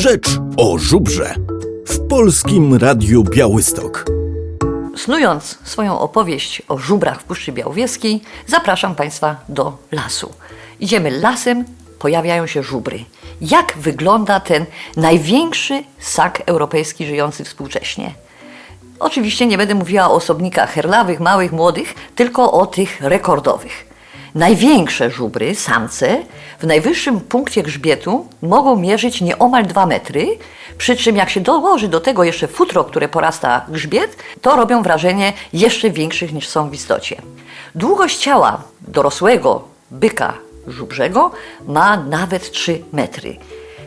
Rzecz o żubrze w Polskim Radiu Białystok. Snując swoją opowieść o żubrach w Puszczy Białowieskiej, zapraszam Państwa do lasu. Idziemy lasem, pojawiają się żubry. Jak wygląda ten największy ssak europejski żyjący współcześnie? Oczywiście nie będę mówiła o osobnikach herlawych, małych, młodych, tylko o tych rekordowych. Największe żubry, samce, w najwyższym punkcie grzbietu mogą mierzyć nieomal 2 metry, przy czym jak się dołoży do tego jeszcze futro, które porasta grzbiet, to robią wrażenie jeszcze większych niż są w istocie. Długość ciała dorosłego byka żubrzego ma nawet 3 metry.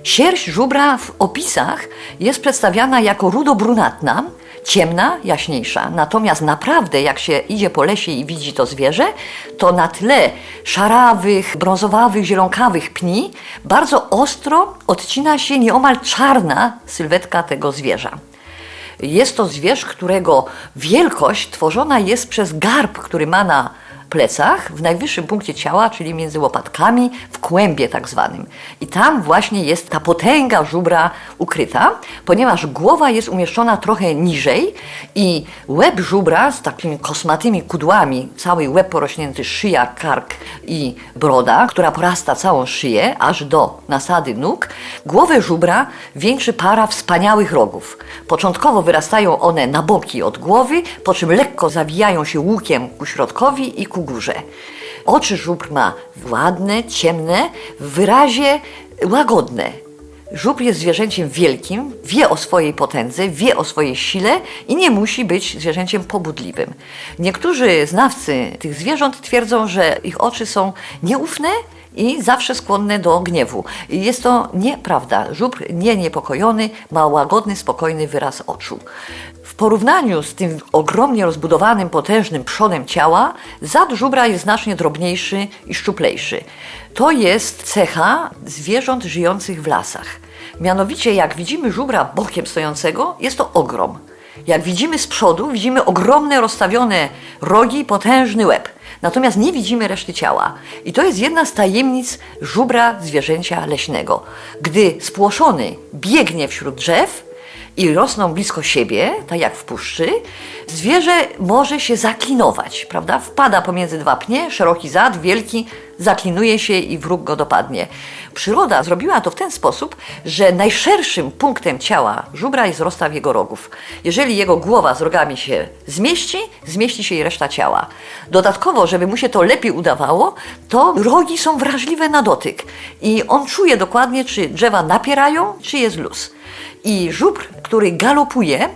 Sierść żubra w opisach jest przedstawiana jako rudo-brunatna, ciemna, jaśniejsza. Natomiast naprawdę, jak się idzie po lesie i widzi to zwierzę, to na tle szarawych, brązowawych, zielonkawych pni bardzo ostro odcina się nieomal czarna sylwetka tego zwierza. Jest to zwierz, którego wielkość tworzona jest przez garb, który ma na plecach, w najwyższym punkcie ciała, czyli między łopatkami, w kłębie tak zwanym. I tam właśnie jest ta potęga żubra ukryta, ponieważ głowa jest umieszczona trochę niżej i łeb żubra z takimi kosmatymi kudłami, cały łeb porośnięty, szyja, kark i broda, która porasta całą szyję, aż do nasady nóg, głowę żubra wieńczy para wspaniałych rogów. Początkowo wyrastają one na boki od głowy, po czym lekko zawijają się łukiem ku środkowi i ku górze. Oczy żubr ma ładne, ciemne, w wyrazie łagodne. Żubr jest zwierzęciem wielkim, wie o swojej potędze, wie o swojej sile i nie musi być zwierzęciem pobudliwym. Niektórzy znawcy tych zwierząt twierdzą, że ich oczy są nieufne i zawsze skłonne do gniewu. Jest to nieprawda. Żubr nie niepokojony ma łagodny, spokojny wyraz oczu. W porównaniu z tym ogromnie rozbudowanym, potężnym przodem ciała, zad żubra jest znacznie drobniejszy i szczuplejszy. To jest cecha zwierząt żyjących w lasach. Mianowicie, jak widzimy żubra bokiem stojącego, jest to ogrom. Jak widzimy z przodu, widzimy ogromne, rozstawione rogi, potężny łeb. Natomiast nie widzimy reszty ciała. I to jest jedna z tajemnic żubra zwierzęcia leśnego. Gdy spłoszony biegnie wśród drzew, i rosną blisko siebie, tak jak w puszczy, zwierzę może się zaklinować, prawda? Wpada pomiędzy dwa pnie, szeroki zad, wielki, zaklinuje się i wróg go dopadnie. Przyroda zrobiła to w ten sposób, że najszerszym punktem ciała żubra jest rozstaw jego rogów. Jeżeli jego głowa z rogami się zmieści, zmieści się i reszta ciała. Dodatkowo, żeby mu się to lepiej udawało, to rogi są wrażliwe na dotyk i on czuje dokładnie, czy drzewa napierają, czy jest luz. I żubr, który galopuje,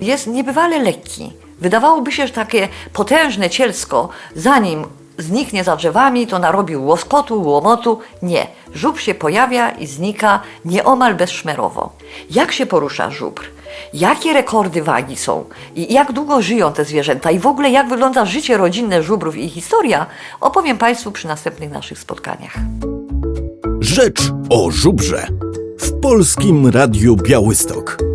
jest niebywale lekki. Wydawałoby się, że takie potężne cielsko, zanim zniknie za drzewami, to narobił łoskotu, łomotu. Nie. Żubr się pojawia i znika nieomal bezszmerowo. Jak się porusza żubr? Jakie rekordy wagi są? I jak długo żyją te zwierzęta? I w ogóle jak wygląda życie rodzinne żubrów i ich historia? Opowiem Państwu przy następnych naszych spotkaniach. Rzecz o żubrze w Polskim Radiu Białystok.